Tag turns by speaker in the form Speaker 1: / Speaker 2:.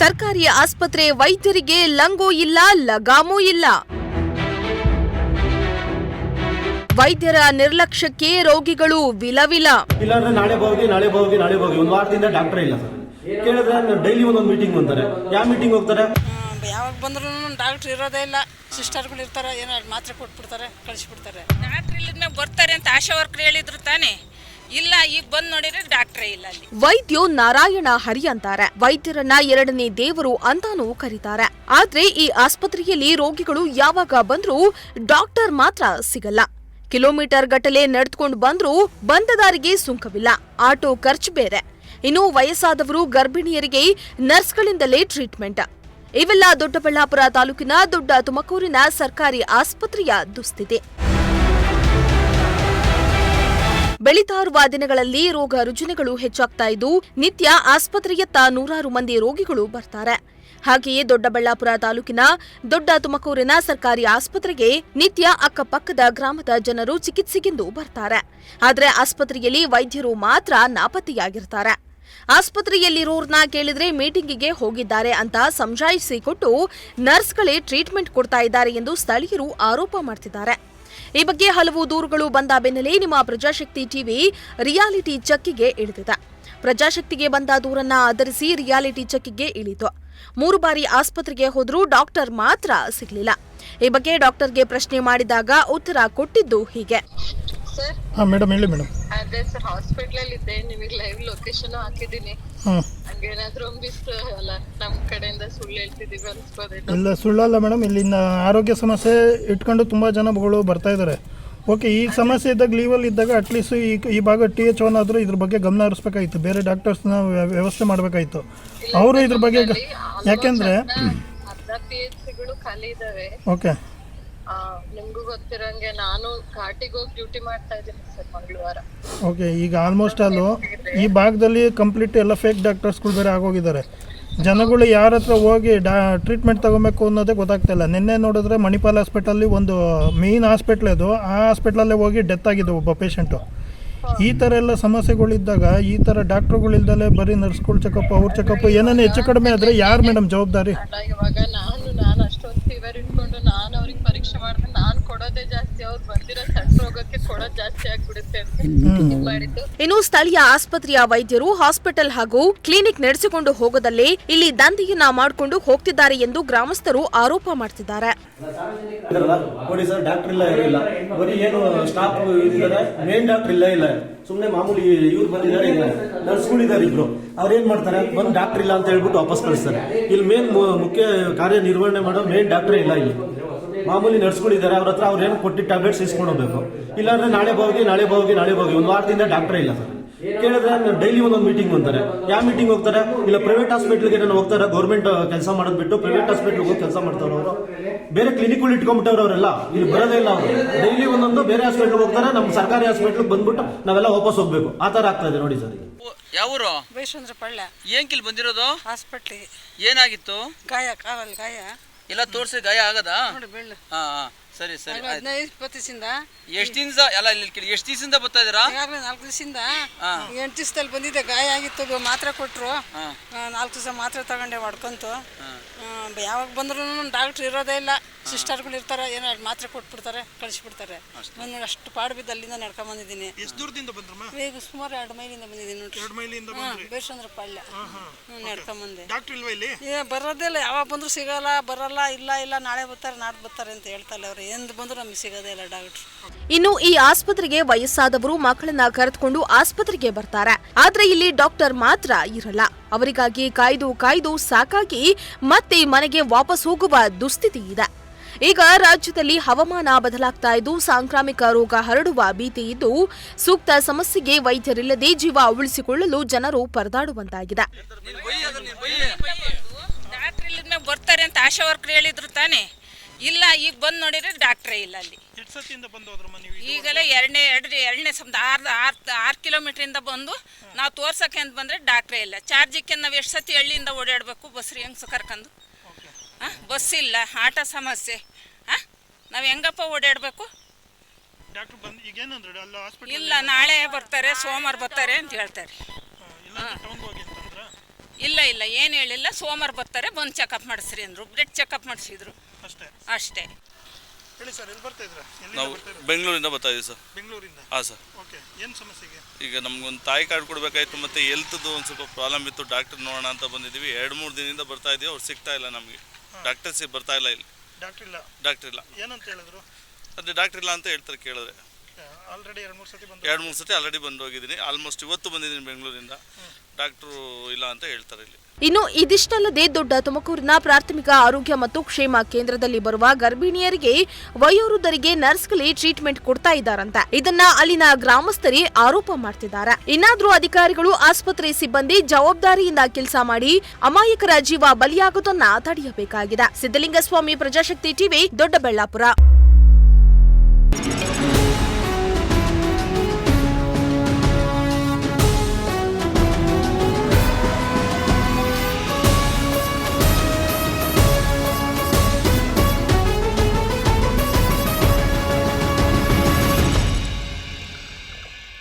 Speaker 1: ಸರ್ಕಾರಿ ಆಸ್ಪತ್ರೆ ವೈದ್ಯರಿಗೆ ಲಂಗೋ ಇಲ್ಲ ಲಗಾಮೂ ಇಲ್ಲ. ವೈದ್ಯರ ನಿರ್ಲಕ್ಷ್ಯಕ್ಕೆ ರೋಗಿಗಳು ವಿಲವಿಲ.
Speaker 2: ಇಲ್ಲಾಂದ್ರೆ ನಾಳೆ ಹೋಗಿ ನಾಳೆ ಹೋಗಿ ನಾಳೆ ಹೋಗಿ ಒಂದು ವಾರದಿಂದ ಡಾಕ್ಟರ್ ಇಲ್ಲ ಸರ್. ಕೇಳಿದ್ರೆ ಡೈಲಿ ಒಂದೊಂದು ಮೀಟಿಂಗ್ ಅಂತಾರೆ. ಯಾವ ಮೀಟಿಂಗ್ ಹೋಗ್ತಾರೆ?
Speaker 3: ಯಾವಾಗ ಬಂದ್ರೂ ಡಾಕ್ಟರ್ ಇರೋದೇ ಇಲ್ಲ. ಸಿಸ್ಟರ್ಗಳು ಇರ್ತಾರೆ ಏನೋ ಮಾತ್ರೆ ಕೊಟ್ಬಿಡ್ತಾರೆ ಕಳಿಸ್ಬಿಡ್ತಾರೆ.
Speaker 4: ಡಾಕ್ಟ್ರ್ ಇಲ್ಲಿದ್ಮೇಲೆ ಬರ್ತಾರೆ ಅಂತ ಆಶಾ ವರ್ಕರ್ ಹೇಳಿದ್ರು ತಾನೇ? ಇಲ್ಲ, ಈಗ ಬಂದು ನೋಡಿದ್ರೆ ಡಾಕ್ಟ್ರೇ ಇಲ್ಲ ಅಲ್ಲಿ.
Speaker 1: ವೈದ್ಯೋ ನಾರಾಯಣ ಹರಿ ಅಂತಾರೆ. ವೈದ್ಯರನ್ನ ಎರಡನೇ ದೇವರು ಅಂತಾನೂ ಕರೀತಾರೆ. ಆದ್ರೆ ಈ ಆಸ್ಪತ್ರೆಯಲ್ಲಿ ರೋಗಿಗಳು ಯಾವಾಗ ಬಂದ್ರೂ ಡಾಕ್ಟರ್ ಮಾತ್ರ ಸಿಗಲ್ಲ. ಕಿಲೋಮೀಟರ್ ಗಟ್ಟಲೆ ನಡೆದುಕೊಂಡು ಬಂದ್ರೂ ಬಂದ ದಾರಿಗೆ ಸುಂಕವಿಲ್ಲ. ಆಟೋ ಖರ್ಚು ಬೇರೆ. ಇನ್ನು ವಯಸ್ಸಾದವರು ಗರ್ಭಿಣಿಯರಿಗೆ ನರ್ಸ್ಗಳಿಂದಲೇ ಟ್ರೀಟ್ಮೆಂಟ್ ಇವೆಲ್ಲ ದೊಡ್ಡಬಳ್ಳಾಪುರ ತಾಲೂಕಿನ ದೊಡ್ಡ ತುಮಕೂರಿನ ಸರ್ಕಾರಿ ಆಸ್ಪತ್ರೆಯ ದುಸ್ಥಿತಿ. ಬೆಳೀತಾ ಇರುವ ದಿನಗಳಲ್ಲಿ ರೋಗ ರುಜಿನಗಳು ಹೆಚ್ಚಾಗ್ತಾ ಇದ್ದು, ನಿತ್ಯ ಆಸ್ಪತ್ರೆಯತ್ತ ನೂರಾರು ಮಂದಿ ರೋಗಿಗಳು ಬರ್ತಾರೆ. ಹಾಗೆಯೇ ದೊಡ್ಡಬಳ್ಳಾಪುರ ತಾಲೂಕಿನ ದೊಡ್ಡ ತುಮಕೂರಿನ ಸರ್ಕಾರಿ ಆಸ್ಪತ್ರೆಗೆ ನಿತ್ಯ ಅಕ್ಕಪಕ್ಕದ ಗ್ರಾಮದ ಜನರು ಚಿಕಿತ್ಸೆಗೆಂದು ಬರ್ತಾರೆ. ಆದರೆ ಆಸ್ಪತ್ರೆಯಲ್ಲಿ ವೈದ್ಯರು ಮಾತ್ರ ನಾಪತ್ತೆಯಾಗಿರ್ತಾರೆ. ಆಸ್ಪತ್ರೆಯಲ್ಲಿರೋರ್ನ ಕೇಳಿದ್ರೆ ಮೀಟಿಂಗಿಗೆ ಹೋಗಿದ್ದಾರೆ ಅಂತ ಸಮಜಾಯಿಸಿಕೊಟ್ಟು ನರ್ಸ್ಗಳೇ ಟ್ರೀಟ್ಮೆಂಟ್ ಕೊಡ್ತಾ ಇದ್ದಾರೆ ಎಂದು ಸ್ಥಳೀಯರು ಆರೋಪ ಮಾಡ್ತಿದ್ದಾರೆ. ಈ ಬಗ್ಗೆ ಹಲವು ದೂರುಗಳು ಬಂದ ಬೆನ್ನಲ್ಲೇ ನಿಮ್ಮ ಪ್ರಜಾಶಕ್ತಿ ಟಿವಿ ರಿಯಾಲಿಟಿ ಚಕ್ಕಿಗೆ ಇಳಿದಿದೆ. ಪ್ರಜಾಶಕ್ತಿಗೆ ಬಂದ ದೂರನ್ನ ಆಧರಿಸಿ ರಿಯಾಲಿಟಿ ಚಕ್ಕಿಗೆ ಇಳಿತು. ಮೂರು ಬಾರಿ ಆಸ್ಪತ್ರೆಗೆ ಹೋದರೂ ಡಾಕ್ಟರ್ ಮಾತ್ರ ಸಿಗಲಿಲ್ಲ. ಈ ಬಗ್ಗೆ ಡಾಕ್ಟರ್ಗೆ ಪ್ರಶ್ನೆ ಮಾಡಿದಾಗ ಉತ್ತರ ಕೊಟ್ಟಿದ್ದು ಹೀಗೆ.
Speaker 5: ಸರ್?
Speaker 6: ಹಾಂ ಮೇಡಮ್ ಹೇಳಿ ಮೇಡಮ್.
Speaker 5: ಅದೇ ಸರ್ ಹಾಸ್ಪಿಟಲ್ ಇದ್ದೆ. ನಿಮಗೆ ಲೈವ್ ಲೊಕೇಶನ್ ಹಾಕಿದ್ದೀನಿ.
Speaker 6: ಹಾಂ.
Speaker 5: ಹಂಗೇನಾದ್ರೂ ಒಂದಿಷ್ಟು ಅಲ್ಲ ನಮ್ ಕಡೆಯಿಂದ ಸುಳ್ಳು ಹೇಳ್ತಿದ್ದೀವಿ ಅನ್ಸ್ಬೋದೇನೋ.
Speaker 6: ಇಲ್ಲ ಸುಳ್ಳಲ್ಲ ಮೇಡಮ್. ಇಲ್ಲಿನ ಆರೋಗ್ಯ ಸಮಸ್ಯೆ ಇಟ್ಕೊಂಡು ತುಂಬ ಜನಗಳು ಬರ್ತಾ ಇದ್ದಾರೆ ಓಕೆ ಈ ಸಮಸ್ಯೆ ಇದ್ದಾಗ ಲೀವಲ್ಲಿ ಇದ್ದಾಗ ಅಟ್ಲೀಸ್ಟ್ ಈ ಈ ಭಾಗ ಟಿ ಎಚ್ ಒನ್ ಆದರೂ ಇದ್ರ ಬಗ್ಗೆ ಗಮನ ಹರಿಸ್ಬೇಕಾಗಿತ್ತು ಬೇರೆ ಡಾಕ್ಟರ್ಸ್ನ ವ್ಯವಸ್ಥೆ ಮಾಡಬೇಕಾಗಿತ್ತು ಅವರು ಇದ್ರ ಬಗ್ಗೆ ಯಾಕೆಂದರೆ
Speaker 5: ಅರ್ಧ ಪಿ ಎಚ್ ಸಿಗಳು ಖಾಲಿ ಇದಾವೆ.
Speaker 6: ಓಕೆ.
Speaker 5: ನಿಮ್ಗೂ ಗೊತ್ತಿರಂಗೆ ನಾನು ಘಾಟಿಗೆ ಹೋಗಿ ಡ್ಯೂಟಿ ಮಾಡ್ತಾ ಇದ್ದೀನಿ ಸರ್ ಮಂಗಳವಾರ.
Speaker 6: ಓಕೆ ಈಗ ಆಲ್ಮೋಸ್ಟ್ ಅಲ್ಲೂ ಈ ಭಾಗದಲ್ಲಿ ಕಂಪ್ಲೀಟ್ ಎಲ್ಲ ಫೇಕ್ ಡಾಕ್ಟರ್ಸ್ಗಳು ಬೇರೆ ಆಗೋಗಿದ್ದಾರೆ. ಜನಗಳು ಯಾರ ಹತ್ರ ಹೋಗಿ ಡಾ ಟ್ರೀಟ್ಮೆಂಟ್ ತಗೋಬೇಕು ಅನ್ನೋದೇ ಗೊತ್ತಾಗ್ತಾ ಇಲ್ಲ. ನಿನ್ನೆ ನೋಡಿದ್ರೆ ಮಣಿಪಾಲ್ ಹಾಸ್ಪಿಟಲ್ಲಿ ಒಂದು ಮೇನ್ ಹಾಸ್ಪಿಟ್ಲ್ ಅದು. ಆ ಹಾಸ್ಪಿಟ್ಲಲ್ಲೇ ಹೋಗಿ ಡೆತ್ ಆಗಿದೆ ಒಬ್ಬ ಪೇಷಂಟು ಈ ಥರ ಎಲ್ಲ ಸಮಸ್ಯೆಗಳಿದ್ದಾಗ ಈ ಥರ ಡಾಕ್ಟ್ರುಗಳಿಲ್ದಲೇ ಬರೀ ನರ್ಸ್ಗಳು ಚೆಕಪ್ ಅವ್ರ ಚೆಕಪ್ ಏನೇನು ಹೆಚ್ಚು ಕಡಿಮೆ ಆದರೆ ಯಾರು ಮೇಡಮ್ ಜವಾಬ್ದಾರಿ?
Speaker 5: ಅಲ್ಲ ಇವಾಗ ನಾನು ನಾನು ಅಷ್ಟೊಂದು ಫೀವರ್ ಇಟ್ಕೊಂಡು ನಾನು ಅವ್ರಿಗೆ ಪರೀಕ್ಷೆ ಮಾಡಿದ್ರೆ ನಾನು ಕೊಡೋದೇ ಜಾಸ್ತಿ ಅವ್ರು ಬಂದಿರೋ ಸಣ್ಣ ರೋಗಕ್ಕೆ ಕೊಡೋದು ಜಾಸ್ತಿ ಆಗ್ಬಿಡುತ್ತೆ ಅಂತ ಇದ್ ಮಾಡಿದ್ದು
Speaker 1: ಇನ್ನು ಸ್ಥಳೀಯ ಆಸ್ಪತ್ರೆಯ ವೈದ್ಯರು ಹಾಸ್ಪಿಟಲ್ ಹಾಗೂ ಕ್ಲಿನಿಕ್ ನಡೆಸಿಕೊಂಡು ಹೋಗದಲ್ಲೇ ಇಲ್ಲಿ ದಂಧೆಯನ್ನ ಮಾಡಿಕೊಂಡು ಹೋಗ್ತಿದ್ದಾರೆ ಎಂದು ಗ್ರಾಮಸ್ಥರು ಆರೋಪ ಮಾಡ್ತಿದ್ದಾರೆ.
Speaker 2: ಇದ್ರಲ್ಲ ನೋಡಿ ಸರ್ ಡಾಕ್ಟರ್ ಇಲ್ಲ ಇಲ್ಲ. ಬರೀ ಏನು ಸ್ಟಾಫ್ ಇದ್ದಾರೆ ಮೇನ್ ಡಾಕ್ಟರ್ ಇಲ್ಲ ಇಲ್ಲ. ಸುಮ್ಮನೆ ಮಾಮೂಲಿ ಇವ್ರು ಬಂದಿದ್ದಾರೆ ಇಲ್ಲ. ನರ್ಸ್ಗಳು ಇದ್ದಾರೆ ಇಬ್ರು. ಅವ್ರು ಏನ್ ಮಾಡ್ತಾರೆ? ಬಂದು ಡಾಕ್ಟರ್ ಇಲ್ಲ ಅಂತ ಹೇಳ್ಬಿಟ್ಟು ವಾಪಸ್ ಕಳಿಸ್ತಾರೆ. ಇಲ್ಲಿ ಮೇನ್ ಮುಖ್ಯ ಕಾರ್ಯ ನಿರ್ವಹಣೆ ಮಾಡೋ ಮೇನ್ ಡಾಕ್ಟರ್ ಇಲ್ಲ ಇಲ್ಲಿ. ಮಾಮೂಲಿ ನರ್ಸ್ಗಳಿದ್ದಾರೆ ಅವ್ರ ಹತ್ರ ಅವ್ರು ಏನು ಕೊಟ್ಟಿದ್ದ ಟ್ಯಾಬ್ಲೆಟ್ಸ್ ಇಸ್ಕೊಂಡು ಹೋಗ್ಬೇಕು. ಇಲ್ಲಾಂದ್ರೆ ನಾಳೆ ಹೋಗಿ ನಾಳೆ ಹೋಗಿ ನಾಳೆ ಹೋಗಿ ಒಂದು ವಾರದಿಂದ ಡಾಕ್ಟರ್ ಇಲ್ಲ ಸರ್. ಕೇಳಿದ್ರೆ ಡೈಲಿ ಒಂದೊಂದು ಮೀಟಿಂಗ್ ಅಂತಾರೆ. ಯಾವ ಮೀಟಿಂಗ್ ಹೋಗ್ತಾರೆ? ಇಲ್ಲ ಪ್ರೈವೇಟ್ ಹಾಸ್ಪಿಟ್ಲ್ಗೆ ನಾನು ಹೋಗ್ತಾರೆ? ಗೌರ್ಮೆಂಟ್ ಕೆಲಸ ಮಾಡೋದ್ ಬಿಟ್ಟು ಪ್ರೈವೇಟ್ ಹಾಸ್ಪಿಟ್ಲ್ಗೆ ಹೋಗಿ ಕೆಲಸ ಮಾಡ್ತಾರೆ ಅವರು. ಬೇರೆ ಕ್ಲಿನಿಕ್ಗಳು ಇಟ್ಕೊಂಡ್ಬಿಟ್ಟವ್ರು ಅವರೆಲ್ಲ. ಇಲ್ಲಿ ಬರೋದೇ ಇಲ್ಲ ಅವರು. ಡೈಲಿ ಒಂದೊಂದು ಬೇರೆ ಹಾಸ್ಪಿಟ್ಲ್ಗೆ ಹೋಗ್ತಾರೆ ನಮ್ಮ ಸರ್ಕಾರಿ ಹಾಸ್ಪಿಟ್ಲ್ಗೆ ಬಂದ್ಬಿಟ್ಟು ನಾವೆಲ್ಲ ವಾಪಸ್ ಹೋಗ್ಬೇಕು. ಆ ಥರ ಆಗ್ತಾ ಇದೆ ನೋಡಿ ಸರ್
Speaker 7: ಯಾವ್ರು
Speaker 3: ಪಳ್ಳೆ. ಪಳ್ಳ
Speaker 7: ಏನ್ಕಿಲ್ ಬಂದಿರೋದು?
Speaker 3: ಹಾಸ್ಪಿಟ್ಲಿಗೆ.
Speaker 7: ಏನಾಗಿತ್ತು?
Speaker 3: ಗಾಯ ಕಾವಲ್ ಗಾಯ.
Speaker 7: ಎಲ್ಲ ತೋರ್ಸಿ ಗಾಯ ಆಗದಾ? ಹಾ ಹಾ. ಸರಿ ಸರಿ ಆಯ್ತು.
Speaker 3: ಹದಿನೈದು ಇಪ್ಪತ್ತು ದಿವಸದಿಂದ.
Speaker 7: ಎಷ್ಟು ದಿನ ಎಲ್ಲ ಇಲ್ಲಿ ಎಷ್ಟು ದಿವಸದಿಂದ ಬರ್ತಾ ಇದೀರಾ
Speaker 3: ಈಗಾಗಲೇ ನಾಲ್ಕು ದಿವಸದಿಂದ. ಎಂಟು ದಿವಸದಲ್ಲಿ ಬಂದಿದ್ದೆ ಗಾಯ ಆಗಿತ್ತು ಮಾತ್ರ ಮಾತ್ರೆ ಕೊಟ್ಟರು ನಾಲ್ಕು ದಿವಸ ಮಾತ್ರೆ ತಗೊಂಡೆ ಹೊಡ್ಕೊಂತು. ಯಾವಾಗ ಬಂದ್ರು ಡಾಕ್ಟ್ರ್ ಇರೋದೇ ಇಲ್ಲ. ಸಿಸ್ಟರ್ಗಳು ಇರ್ತಾರೆ ಏನೋ ಎರಡು ಮಾತ್ರೆ ಕೊಟ್ಬಿಡ್ತಾರೆ ಕಳಿಸ್ಬಿಡ್ತಾರೆ. ನಾನು ಅಷ್ಟು ಪಾಡು ಬಿದ್ದು ಅಲ್ಲಿಂದ ನಡ್ಕೊಂಡ್ ಬಂದಿದ್ದೀನಿ.
Speaker 6: ಎಷ್ಟು ದೂರದಿಂದ ಬಂದ್ರಮ್ಮ?
Speaker 3: ಈಗ ಸುಮಾರು ಎರಡು ಮೈಲಿಂದ ಬಂದಿದ್ದೀನಿ ನೋಡ್ರಿ.
Speaker 6: ಎರಡು ಮೈಲಿಂದ
Speaker 3: ಹಾಂ ಬೇಸಂದ್ರ ಪಾಳ್ಯ. ಹ್ಞೂ ನಡ್ಕೊಂಬಂದೆ
Speaker 6: ಡಾಕ್ಟರ್ ಇಲ್ವಾ ಇಲ್ಲಿ?
Speaker 3: ಏ ಬರೋದೇ ಇಲ್ಲ ಯಾವಾಗ ಬಂದರೂ ಸಿಗಲ್ಲ ಬರಲ್ಲ ಇಲ್ಲ ಇಲ್ಲ ನಾಳೆ ಬರ್ತಾರೆ ನಾಡ್ದು ಬರ್ತಾರೆ ಅಂತ ಹೇಳ್ತಾರೆ ಅವ್ರು. ಎಂದು ಬಂದ್ರು ನಮಗೆ ಸಿಗೋದೇ ಇಲ್ಲ ಡಾಕ್ಟ್ರು.
Speaker 1: ಇನ್ನು ಈ ಆಸ್ಪತ್ರೆಗೆ ವಯಸ್ಸಾದವರು ಮಕ್ಕಳನ್ನ ಕರೆದುಕೊಂಡು ಆಸ್ಪತ್ರೆಗೆ ಬರ್ತಾರೆ. ಆದ್ರೆ ಇಲ್ಲಿ ಡಾಕ್ಟರ್ ಮಾತ್ರ ಇರಲ್ಲ. ಅವರಿಗಾಗಿ ಕಾಯ್ದು ಕಾಯ್ದು ಸಾಕಾಗಿ ಮತ್ತೆ ಮನೆಗೆ ವಾಪಸ್ ಹೋಗುವ ದುಸ್ಥಿತಿ ಇದೆ. ಈಗ ರಾಜ್ಯದಲ್ಲಿ ಹವಾಮಾನ ಬದಲಾಗ್ತಾ ಇದ್ದು ಸಾಂಕ್ರಾಮಿಕ ರೋಗ ಹರಡುವ ಭೀತಿ ಇದ್ದು ಸೂಕ್ತ ಸಮಸ್ಯೆಗೆ ವೈದ್ಯರಿಲ್ಲದೆ ಜೀವ ಉಳಿಸಿಕೊಳ್ಳಲು ಜನರು ಪರದಾಡುವಂತಾಗಿದೆ.
Speaker 4: ಬರ್ತಾರೆ ಅಂತ ಆಶಾ ವರ್ಕರ್ ಹೇಳಿದ್ರು ತಾನೇ. ಇಲ್ಲ ಈಗ ಬಂದು ನೋಡಿದ್ರೆ ಡಾಕ್ಟ್ರೇ ಇಲ್ಲ ಅಲ್ಲಿ.
Speaker 6: ಎಷ್ಟು ಸತಿಯಿಂದ ಬಂದು ಹೋದ್ರಮ್ಮ ನೀವು
Speaker 4: ಈಗಲೇ ಎರಡನೇ ಎರಡು ಎರಡನೇ ಸಮ ಆರು ಆರು ಆರು ಕಿಲೋಮೀಟ್ರಿಂದ ಬಂದು ನಾವು ತೋರ್ಸಕ್ಕೆ ಅಂತ ಬಂದರೆ ಡಾಕ್ಟ್ರೇ ಇಲ್ಲ. ಚಾರ್ಜಿಕ್ಕೆ ನಾವು ಎಷ್ಟು ಸತಿ ಹಳ್ಳಿಯಿಂದ ಓಡಾಡಬೇಕು ಬಸ್ರಿ ಹೆಂಗ್ಸು ಕರ್ಕೊಂಡು? ಹಾಂ ಬಸ್ ಇಲ್ಲ ಆಟ ಸಮಸ್ಯೆ. ಹಾಂ ನಾವು ಹೆಂಗಪ್ಪ ಓಡಾಡಬೇಕು?
Speaker 6: ಡಾಕ್ಟರ್ ಬಂದು ಈಗ ಏನಂದ್ರೆ ಹಾಸ್ಪಿಟಲ್
Speaker 4: ಇಲ್ಲ ನಾಳೆ ಬರ್ತಾರೆ ಸೋಮವಾರ ಬರ್ತಾರೆ ಅಂತ ಹೇಳ್ತಾರೆ.
Speaker 6: ಇಲ್ಲ ಟೌನ್ಗೆ ಹೋಗಿ ಅಂತಂದ್ರ
Speaker 4: ಇಲ್ಲ ಇಲ್ಲ ಏನು ಹೇಳಿಲ್ಲ. ಸೋಮವಾರ ಬರ್ತಾರೆ ಬಂದು ಚೆಕಪ್ ಮಾಡಿಸ್ರಿ ಅಂದರು. ಬ್ಲಡ್ ಚೆಕಪ್ ಮಾಡಿಸಿದ್ರು.
Speaker 6: ಅಷ್ಟೇ?
Speaker 4: ಅಷ್ಟೇ.
Speaker 6: ಹೇಳಿ ಸರ್ ಎಲ್ಲಿ ಬರ್ತಾ ಇದ್ರ
Speaker 8: ನಾವು ಬೆಂಗಳೂರಿಂದ ಬರ್ತಾ ಇದೀವಿ ಸರ್.
Speaker 6: ಬೆಂಗಳೂರಿಂದ?
Speaker 8: ಹಾಂ ಸರ್.
Speaker 6: ಓಕೆ ಏನು ಸಮಸ್ಯೆಗೆ?
Speaker 8: ಈಗ ನಮ್ಗೊಂದು ತಾಯಿ ಕಾರ್ಡ್ ಕೊಡಬೇಕಾಯ್ತು ಮತ್ತು ಎಲ್ತದ್ದು ಒಂದು ಸ್ವಲ್ಪ ಪ್ರಾಬ್ಲಮ್ ಇತ್ತು. ಡಾಕ್ಟರ್ ನೋಡೋಣ ಅಂತ ಬಂದಿದ್ದೀವಿ. ಎರಡು ಮೂರು ದಿನದಿಂದ ಬರ್ತಾ ಇದೀವಿ. ಅವ್ರು ಸಿಗ್ತಾ ಇಲ್ಲ ನಮಗೆ. ಡಾಕ್ಟರ್ಸ್ ಬರ್ತಾ ಇಲ್ಲ ಇಲ್ಲಿ.
Speaker 6: ಡಾಕ್ಟರ್ ಇಲ್ಲ?
Speaker 8: ಡಾಕ್ಟರ್ ಇಲ್ಲ.
Speaker 6: ಏನಂತ ಹೇಳಿದ್ರು?
Speaker 8: ಅದೇ ಡಾಕ್ಟರ್ ಇಲ್ಲ ಅಂತ ಹೇಳ್ತಾರೆ ಕೇಳಿದ್ರೆ.
Speaker 6: ಆಲ್ರೆಡಿ ಎರಡು ಮೂರು ಸತಿ ಬಂದು
Speaker 8: ಎರಡು ಮೂರು ಸತಿ ಆಲ್ರೆಡಿ ಬಂದು ಹೋಗಿದ್ದೀನಿ. ಆಲ್ಮೋಸ್ಟ್ ಇವತ್ತು ಬಂದಿದ್ದೀನಿ ಬೆಂಗಳೂರಿಂದ. ಡಾಕ್ಟರ್ ಇಲ್ಲ ಅಂತ ಹೇಳ್ತಾರೆ ಇಲ್ಲಿ.
Speaker 1: ಇನ್ನು ಇದಿಷ್ಟಲ್ಲದೆ ದೊಡ್ಡ ತುಮಕೂರಿನ ಪ್ರಾಥಮಿಕ ಆರೋಗ್ಯ ಮತ್ತು ಕ್ಷೇಮ ಕೇಂದ್ರದಲ್ಲಿ ಬರುವ ಗರ್ಭಿಣಿಯರಿಗೆ ವಯೋವೃದ್ಧರಿಗೆ ನರ್ಸ್ಗಳೇ ಟ್ರೀಟ್ಮೆಂಟ್ ಕೊಡ್ತಾ ಇದ್ದಾರಂತೆ. ಇದನ್ನ ಅಲ್ಲಿನ ಗ್ರಾಮಸ್ಥರೇ ಆರೋಪ ಮಾಡ್ತಿದ್ದಾರೆ. ಇನ್ನಾದ್ರೂ ಅಧಿಕಾರಿಗಳು ಆಸ್ಪತ್ರೆ ಸಿಬ್ಬಂದಿ ಜವಾಬ್ದಾರಿಯಿಂದ ಕೆಲಸ ಮಾಡಿ ಅಮಾಯಕರ ಜೀವ ಬಲಿಯಾಗೋದನ್ನ ತಡೆಯಬೇಕಾಗಿದೆ. ಸಿದ್ದಲಿಂಗಸ್ವಾಮಿ ಪ್ರಜಾಶಕ್ತಿ ಟಿವಿ ದೊಡ್ಡಬಳ್ಳಾಪುರ.